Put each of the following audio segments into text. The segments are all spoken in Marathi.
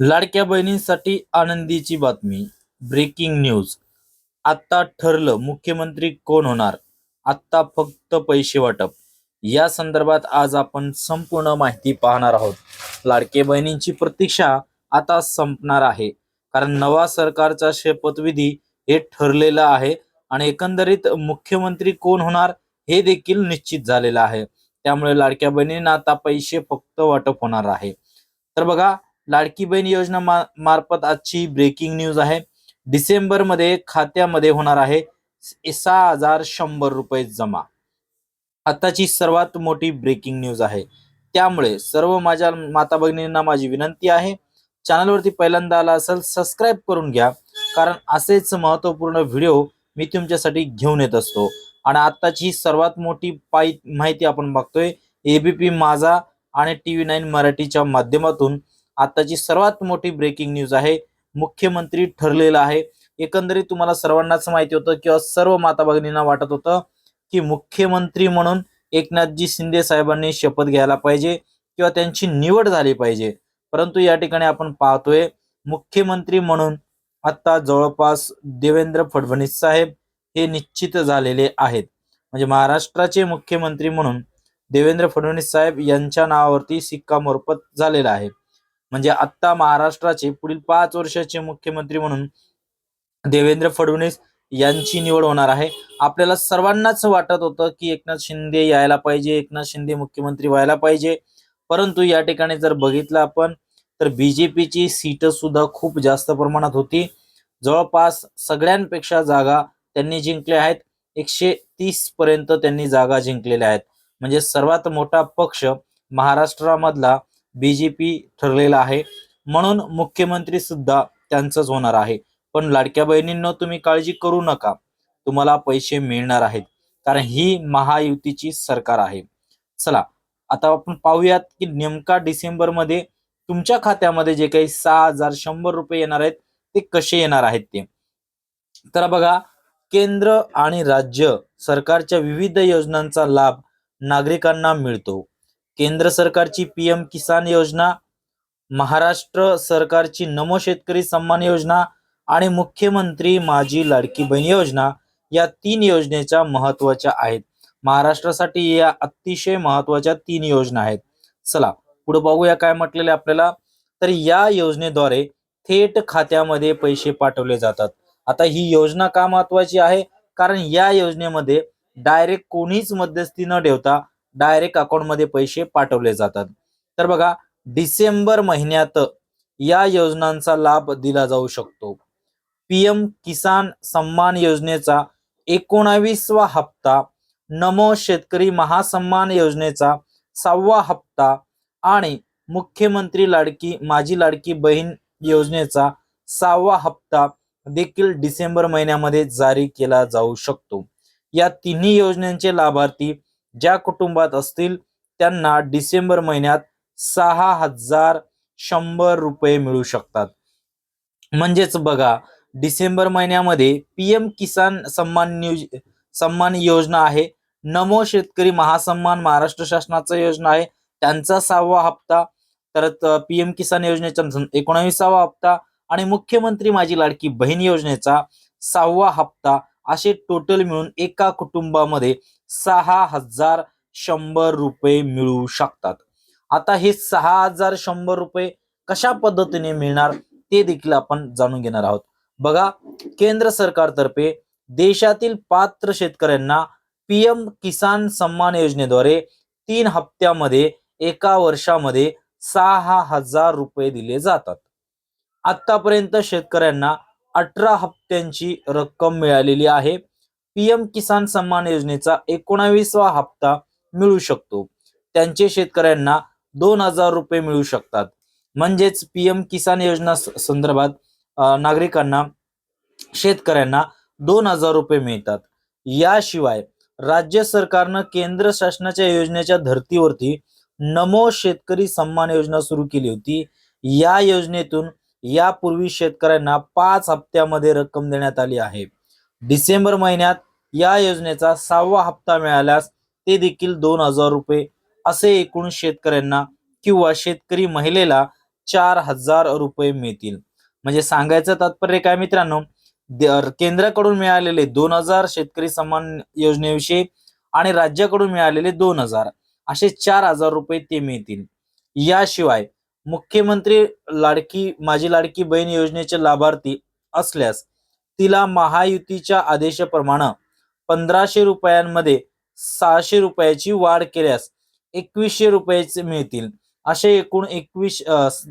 लाडक्या बहिणींसाठी आनंदीची बातमी. Breaking news. आत्ता ठरलं मुख्यमंत्री कोण होणार? आत्ता फक्त पैसे वाटप. या संदर्भात आज आपण संपूर्ण माहिती पाहणार आहोत. लाडके बहिणींची प्रतीक्षा आता संपणार आहे. कारण नवा सरकारचा शपथविधी हे ठरलेलं आहे आणि एकंदरीत मुख्यमंत्री कोण होणार हे देखील निश्चित झालेलं आहे. त्यामुळे लाडक्या बहिणींना आता पैसे फक्त वाटप होणार आहे. तर बघा लाडकी बहीण योजना मा- मार्फत आजची ब्रेकिंग न्यूज आहे. डिसेंबरमध्ये खात्यामध्ये होणार आहे सहा हजार शंभर रुपये जमा. आताची सर्वात मोठी ब्रेकिंग न्यूज आहे. त्यामुळे सर्व माझ्या माता भगिनींना माझी विनंती आहे. चॅनलवरती पहिल्यांदा आला असेल सबस्क्राईब करून घ्या. कारण असेच महत्त्वपूर्ण व्हिडिओ मी तुमच्यासाठी घेऊन येत असतो. आणि आत्ताची सर्वात मोठी पाय माहिती आपण बघतोय. एबीपी माझा आणि टी व्ही नाईन मराठीच्या माध्यमातून आताची सर्वात मोठी ब्रेकिंग न्यूज आहे. मुख्यमंत्री ठरलेला आहे. एकंदरीत तुम्हाला सर्वांनाच माहिती होतं किंवा सर्व माता भगिनींना वाटत होतं की मुख्यमंत्री म्हणून एकनाथजी शिंदे साहेबांनी शपथ घ्यायला पाहिजे किंवा त्यांची निवड झाली पाहिजे. परंतु या ठिकाणी आपण पाहतोय मुख्यमंत्री म्हणून आता जवळपास देवेंद्र फडणवीस साहेब हे निश्चित झालेले आहेत. म्हणजे महाराष्ट्राचे मुख्यमंत्री म्हणून देवेंद्र फडणवीस साहेब यांच्या नावावरती सिक्कामोर्फत झालेला आहे. म्हणजे आत्ता महाराष्ट्राचे पुढील पाच वर्षाचे मुख्यमंत्री म्हणून देवेंद्र फडणवीस यांची निवड होणार आहे. आपल्याला सर्वांनाच वाटत होतं की एकनाथ शिंदे यायला पाहिजे एकनाथ शिंदे मुख्यमंत्री व्हायला पाहिजे. परंतु या ठिकाणी जर बघितलं आपण तर बीजेपीची सीट सुद्धा खूप जास्त प्रमाणात होती. जवळपास सगळ्यांपेक्षा जागा त्यांनी जिंकल्या आहेत. एकशे तीस पर्यंत त्यांनी जागा जिंकलेल्या आहेत. म्हणजे सर्वात मोठा पक्ष महाराष्ट्रामधला बीजेपी ठरलेला आहे. म्हणून मुख्यमंत्री सुद्धा त्यांचंच होणार आहे. पण लाडक्या बहिणींना तुम्ही काळजी करू नका. तुम्हाला पैसे मिळणार आहेत. कारण ही महायुतीची सरकार आहे. चला आता आपण पाहूयात की नेमका डिसेंबरमध्ये तुमच्या खात्यामध्ये जे काही सहा हजार शंभर रुपये येणार आहेत ते कसे येणार आहेत ते? तर बघा केंद्र आणि राज्य सरकारच्या विविध योजनांचा लाभ नागरिकांना मिळतो. केंद्र सरकारची पीएम किसान योजना महाराष्ट्र सरकारची नमो शेतकरी सन्मान योजना आणि मुख्यमंत्री माझी लाडकी बहीण योजना या तीन योजनेच्या महत्त्वाच्या आहेत. महाराष्ट्रासाठी या अतिशय महत्त्वाच्या तीन योजना आहेत. चला पुढे बघूया काय म्हटलेले आपल्याला. तर या योजनेद्वारे थेट खात्यामध्ये पैसे पाठवले जातात. आता ही योजना का महत्वाची आहे? कारण या योजनेमध्ये डायरेक्ट कोणीच मध्यस्थी न ठेवता डायरेक्ट अकाउंटमध्ये पैसे पाठवले जातात. तर बघा डिसेंबर महिन्यात या योजनांचा लाभ दिला जाऊ शकतो. पीएम किसान सन्मान योजनेचा एकोणावीसवा हप्ता नमो शेतकरी महासन्मान योजनेचा सहावा हप्ता आणि मुख्यमंत्री लाडकी माझी लाडकी बहीण योजनेचा सहावा हप्ता देखील डिसेंबर महिन्यामध्ये जारी केला जाऊ शकतो. या तिन्ही योजनांचे लाभार्थी ज्या कुटुंबात असतील त्यांना डिसेंबर महिन्यात सहा हजार शंभर रुपये मिळू शकतात. म्हणजेच बघा डिसेंबर महिन्यामध्ये पीएम किसान सन्मान न्यूज सन्मान योजना आहे. नमो शेतकरी महासन्मान महाराष्ट्र शासनाचा योजना आहे. त्यांचा सहावा हप्ता परत पीएम किसान योजनेचा एकोणावीसावा हप्ता आणि मुख्यमंत्री माझी लाडकी बहीण योजनेचा सहावा हप्ता असे टोटल मिळून एका कुटुंबामध्ये सहा हजार शंभर रुपये मिळू शकतात. आता हे सहा हजार शंभर रुपये कशा पद्धतीने मिळणार ते देखील आपण जाणून घेणार आहोत. बघा केंद्र सरकारतर्फे देशातील पात्र शेतकऱ्यांना पीएम किसान सन्मान योजनेद्वारे तीन हप्त्यामध्ये एका वर्षामध्ये सहा हजार रुपये दिले जातात. आतापर्यंत शेतकऱ्यांना अठरा हप्त्यांची रक्कम मिळालेली आहे. पीएम किसान सन्मान योजनेचा एकोणावीसवा हप्ता मिळू शकतो. त्यांचे शेतकऱ्यांना दोन हजार रुपये मिळू शकतात. म्हणजेच पीएम किसान योजना संदर्भात नागरिकांना शेतकऱ्यांना दोन हजार रुपये मिळतात. याशिवाय राज्य सरकारनं केंद्र शासनाच्या योजनेच्या धर्तीवरती नमो शेतकरी सन्मान योजना सुरू केली होती. या योजनेतून यापूर्वी शेतकऱ्यांना पाच हप्त्यामध्ये रक्कम देण्यात आली आहे. डिसेंबर महिन्यात या योजनेचा सहावा हप्ता मिळाल्यास ते देखील दोन हजार रुपये असे एकूण शेतकऱ्यांना किंवा शेतकरी महिलेला चार हजार रुपये मिळतील. म्हणजे सांगायचं तात्पर्य काय मित्रांनो? केंद्राकडून मिळालेले दोन हजार शेतकरी सन्मान योजनेविषयी आणि राज्याकडून मिळालेले दोन हजार असे चार हजार रुपये ते मिळतील. याशिवाय मुख्यमंत्री लाडकी माझी लाडकी बहीण योजनेचे लाभार्थी असल्यास तिला महायुतीच्या आदेशाप्रमाणे पंधराशे रुपयांमध्ये सहाशे रुपयाची वाढ केल्यास एकवीसशे रुपयाचे मिळतील. असे एकूण एकवीस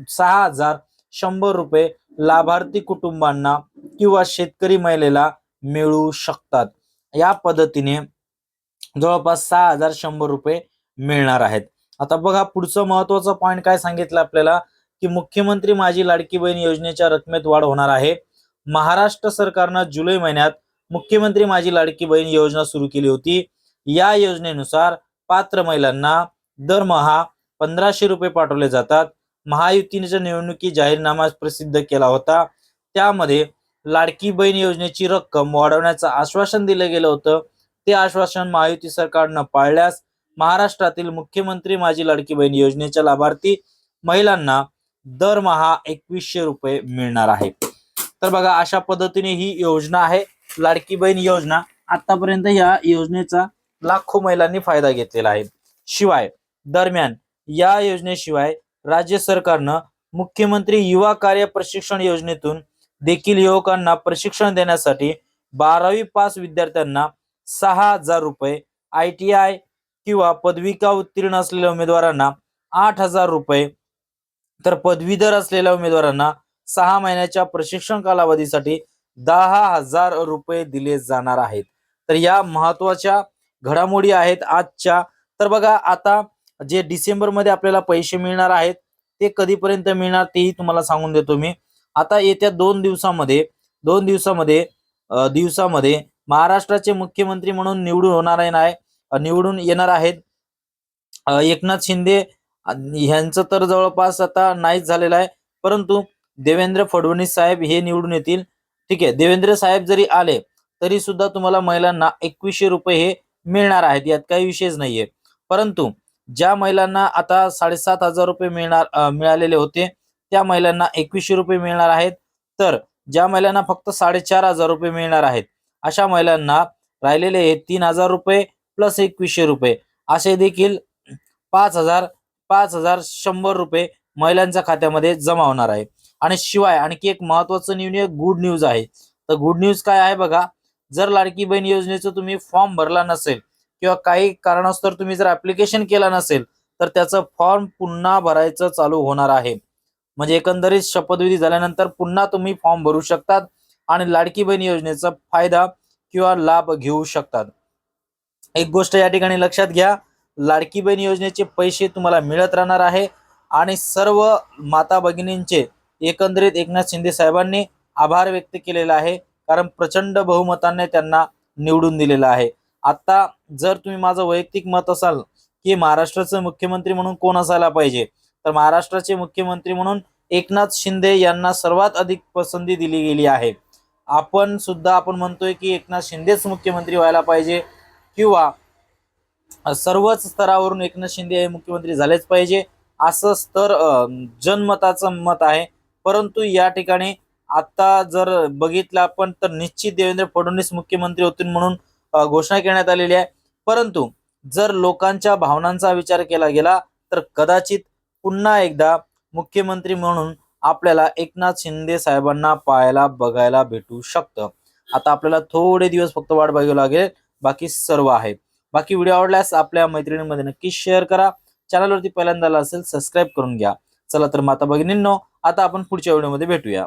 सहा हजार शंभर रुपये लाभार्थी कुटुंबांना किंवा शेतकरी महिलेला मिळू शकतात. या पद्धतीने जवळपास सहा हजार शंभर रुपये मिळणार आहेत. आता बघा पुढचं महत्त्वाचा पॉईंट काय सांगितलं आपल्याला? की मुख्यमंत्री माझी लाडकी बहीण योजनेच्या रकमेत वाढ होणार आहे. महाराष्ट्र सरकारनं जुलै महिन्यात मुख्यमंत्री माझी लाडकी बहीण योजना सुरू केली होती. या योजनेनुसार पात्र महिलांना दरमहा पंधराशे रुपये पाठवले जातात. महायुतीच्या निवडणुकी जाहीरनामा प्रसिद्ध केला होता. त्यामध्ये लाडकी बहीण योजनेची रक्कम वाढवण्याचं आश्वासन दिलं गेलं होतं. ते आश्वासन महायुती सरकारनं पाळल्यास महाराष्ट्रातील मुख्यमंत्री माझी लाडकी बहीण योजनेच्या लाभार्थी महिलांना दरमहा एकवीसशे रुपये मिळणार आहे. तर बघा अशा पद्धतीने ही योजना आहे लाडकी बहीण योजना. आतापर्यंत या योजनेचा लाखो महिलांनी फायदा घेतलेला आहे. शिवाय दरम्यान या योजनेशिवाय राज्य सरकारनं मुख्यमंत्री युवा कार्य प्रशिक्षण योजनेतून देखील युवकांना प्रशिक्षण देण्यासाठी बारावी पास विद्यार्थ्यांना सहा हजार रुपये आय टी आय किंवा पदविका उत्तीर्ण असलेल्या उमेदवारांना आठ हजार रुपये तर पदवीधर असलेल्या उमेदवारांना सहा महिन्याच्या प्रशिक्षण कालावधीसाठी दहा हजार रुपये दिले जाणार आहेत. तर या महत्त्वाच्या घडामोडी आहेत आजच्या. तर बघा आता जे डिसेंबरमध्ये आपल्याला पैसे मिळणार आहेत ते कधीपर्यंत मिळणार तेही तुम्हाला सांगून देतो मी. आता येत्या दोन दिवसामध्ये दोन दिवसामध्ये दिवसामध्ये महाराष्ट्राचे मुख्यमंत्री म्हणून निवडून होणार आहे नाही निवडून येणार आहेत. एकनाथ शिंदे यांचं ह्यांचं तर जवळपास आता नाहीच झालेलं आहे. परंतु देवेंद्र फडणवीस साहेब हे निवडून येतील. ठीक आहे देवेंद्र साहेब जरी आले तरी सुद्धा तुम्हाला महिलांना एकवीसशे रुपये हे मिळणार आहेत. यात काही विषयच नाहीये. परंतु ज्या महिलांना आता साडेसात हजार रुपये मिळणार मिळालेले होते त्या महिलांना एकवीसशे रुपये मिळणार आहेत. तर ज्या महिलांना फक्त साडेचार हजार रुपये मिळणार आहेत अशा महिलांना राहिलेले हे तीन हजार रुपये प्लस एकवीसशे रुपये. असे देखील पाच हजार पाच हजार शंभर रुपये महिलांच्या खात्यामध्ये जमा होणार आहे. आणि शिवाय आणखी एक महत्वाचं निर्णय गुड न्यूज आहे. तर गुड न्यूज काय आहे बघा जर लाडकी बहीण योजनेचं तुम्ही फॉर्म भरला नसेल किंवा काही कारणास्तव तुम्ही जर ऍप्लिकेशन केला नसेल तर त्याचं फॉर्म पुन्हा भरायचं चालू होणार आहे. म्हणजे एकंदरीत शपथविधी झाल्यानंतर पुन्हा तुम्ही फॉर्म भरू शकतात आणि लाडकी बहीण योजनेचा फायदा किंवा लाभ घेऊ शकतात. एक गोष्ट या ठिकाणी लक्षात घ्या. लाडकी बहीण योजनेचे पैसे तुम्हाला मिळत राहणार आहे. आणि सर्व माता भगिनींचे एकंदरीत एकनाथ शिंदे साहेबांनी आभार व्यक्त केलेला आहे. कारण प्रचंड बहुमताने त्यांना निवडून दिलेलं आहे. आता जर तुम्ही माझं वैयक्तिक मत असाल की महाराष्ट्राचं मुख्यमंत्री म्हणून कोण असायला पाहिजे तर महाराष्ट्राचे मुख्यमंत्री म्हणून एकनाथ शिंदे यांना सर्वात अधिक पसंती दिली गेली आहे. आपण सुद्धा आपण म्हणतोय की एकनाथ शिंदेच मुख्यमंत्री व्हायला पाहिजे. किंवा सर्वच स्तरावरून एकनाथ शिंदे हे मुख्यमंत्री झालेच पाहिजे. असं स्तर जनमताचं मत आहे. परंतु या ठिकाणी आता जर बघितलं आपण तर निश्चित देवेंद्र फडणवीस मुख्यमंत्री होतील म्हणून घोषणा करण्यात आलेली आहे. परंतु जर लोकांच्या भावनांचा विचार केला गेला तर कदाचित पुन्हा एकदा मुख्यमंत्री म्हणून आपल्याला एकनाथ शिंदे साहेबांना पाहायला बघायला भेटू शकतं. आता आपल्याला थोडे दिवस फक्त वाट बघावी लागेल. बाकी सर्व आहे. बाकी व्हिडिओ आवडल्यास आपल्या मैत्रिणींमध्ये नक्की शेअर करा. चॅनलवरती पहिल्यांदा असेल सबस्क्राईब करून घ्या. चला तर माता भगिनींनो आता आपण पुढच्या व्हिडिओमध्ये भेटूया.